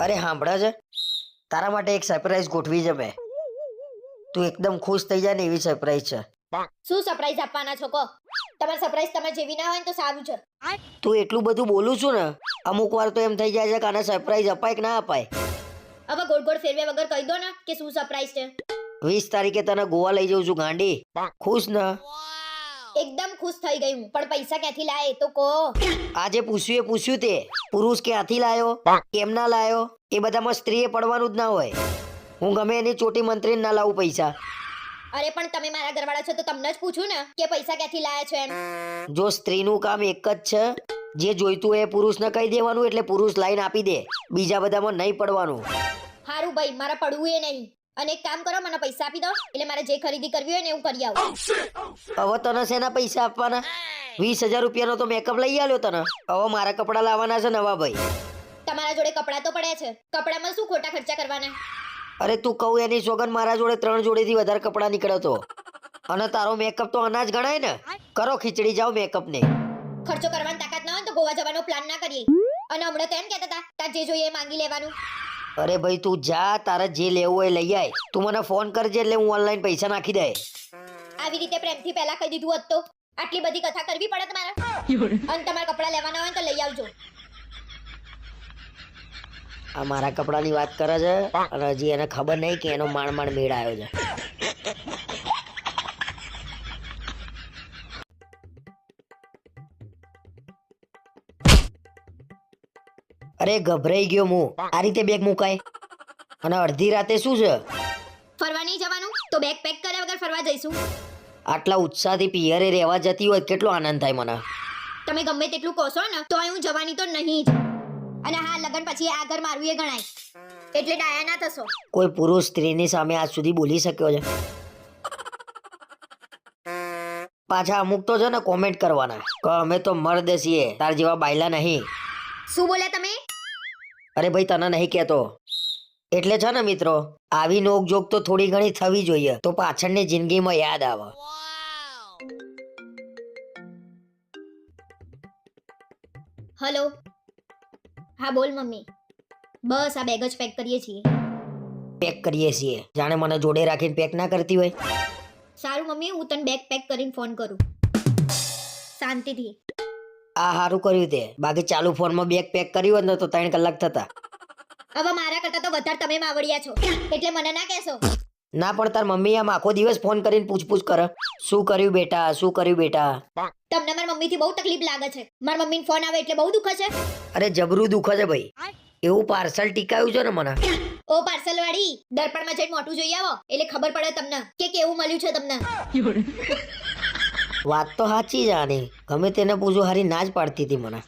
અરે સાંભળે છે? તારા માટે એક સરપ્રાઈઝ ગોઠવી છે મેં. તું એકદમ ખુશ થઈ જાય ને એવી સરપ્રાઈઝ છે. શું સરપ્રાઈઝ આપવાના છો કો તમારે સરપ્રાઈઝ તમે જેવી ના હોય ને તો સારું છે. તું એટલું બધું બોલું છું ને અમુક વાર તો એમ થઈ જાય છે કે આને સરપ્રાઈઝ અપાય કે ના અપાય. હવે ગોળ ગોળ ફેરવ્યા વગર કહી દો ને કે શું સરપ્રાઈઝ છે. વીસ તારીખે તને ગોવા લઈ જઉં છું ગાંડી. ખુશ ને? એકદમ ખુશ થઈ ગઈ હું. પણ પૈસા ક્યાંથી લાય એ તો કહો. આજે પૂછ્યું એ પૂછ્યું તે. પુરુષ ક્યાંથી લાયો? કેમ ના લાયો? એ બધામાં સ્ત્રીએ પડવાનું જ ના હોય. હું ગમે એની ચોટી મંત્રી ના લાવું પૈસા. અરે પણ તમે મારા ઘરવાળા છો તો તમને જ પૂછું ને કે પૈસા ક્યાંથી લાયા છો એમ. જો સ્ત્રીનું કામ એક જ છે જે જોઈતું એ પુરુષને કહી દેવાનું એટલે પુરુષ લાઈન આપી દે. બીજા બધામાં નહીં પડવાનું. હારું ભાઈ મારે પડવું એ નહીં. અને એક કામ કરો મને પૈસા આપી દો એટલે મારે જે ખરીદી કરવી હોય ને હું કરી આવું. હવે તને શેના પૈસા આપવાના. વીસ હજાર રૂપિયાનો તો મેકઅપ લઈ આવ્યો તને. હવે મારા કપડાં લાવવાના છે નવા ભાઈ. તમારા જોડે કપડાં તો પડ્યા છે. કપડામાં શું ખોટા ખર્ચા કરવાના? અરે તું કહું એની સોગન મારા જોડે ત્રણ જોડેથી વધારે કપડાં નીકળતો તો. અને તારો મેકઅપ તો અનાજ ગણાય ને. કરો ખીચડી જાઓ મેકઅપ ને. ખર્ચો કરવાની તાકાત ના હોય તો ગોવા જવાનો પ્લાન ના કરીએ. અને હમણાં તો એમ કહેતા હતા તાર જે જોઈએ એ માંગી લેવાનું. અરે ભાઈ તું જા તારે જે લેવું હોય લઈ આય. તું મને ફોન કરજે એટલે હું ઓનલાઈન પૈસા નાખી દે. આવી રીતે પ્રેમથી પહેલા કહી દીધું હોત તો. આટલી બધી કથા કરવી પડે તમારે. અને તમારે કપડાં લેવાના હોય તો લઈ આવજો. આ મારા કપડાની વાત કરે છે અને હજી એને ખબર નહીં કે એનો માણ માણ મેળ આવ્યો છે. અરે ગભરાઈ ગયો હું આ રીતે બેગ મુકાય. અને અડધી રાતે શું છે? ફરવા નહીં જવાનું? તો બેગ પેક કર્યા વગર ફરવા જઈશું. આટલા ઉત્સાહથી પિયરે રહેવા જતી હોય કેટલો આનંદ થાય મને. તમે ગમે તેટલું કહો છો ને તો હું જવાની તો નહીં જ. અને હા લગન પછી આ ઘર મારું એ ગણાય. એટલે ડાયા ના થશો. કોઈ પુરુષ સ્ત્રીની સામે આજ સુધી બોલી શક્યો છે. પાછા અમુક તો છે ને કોમેન્ટ કરવાના. કે અમે તો મર્દ છીએ તાર જેવા બાયલા નહીં. શું બોલ્યા તમે? અરે ભાઈ તને નહીં કહેતો. એટલે છે ને મિત્રો આવી નોકજોક તો થોડી ઘણી થવી જોઈએ તો પાછળની જિંદગીમાં યાદ આવે. હલો. હા બોલ મમ્મી. બસ આ બેગ જ પેક કરીએ છીએ. પેક કરીએ છીએ. જાણે મને જોડે રાખીને પેક ના કરતી હોય. સારું મમ્મી હું તને બેગ પેક કરીને ફોન કરું. શાંતિથી. આ સારું કર્યું તે. બાકી ચાલુ ફોનમાં બેગ પેક કર્યું હોત ને તો ત્રણ કલાક થતા. હવે મારા કરતા તો વધારે તમે માવડિયા છો. એટલે મને ના કહેશો. ના પણ તાર મમ્મી આમ આખો દિવસ ફોન કરીને પૂછપૂછ કરે. શું કર્યું બેટા? શું કર્યું બેટા? તમને મારી મમ્મીથી બહુ તકલીફ લાગે છે. મારા મમ્મી ફોન આવે એટલે બહુ દુખે છે અરે જબરું દુખે છે ભાઈ. એવું પાર્સલ ટીકાયું છે ને મને? ઓ પાર્સલ વાળી દર્પણમાં જઈને મોટું જોઈ આવો. એટલે ખબર પડે તમને કે કેવું મળ્યું છે તમને. વાત તો સાચી જ આની. ગમે તેને પૂછું હારી ના જ પાડતી હતી મને.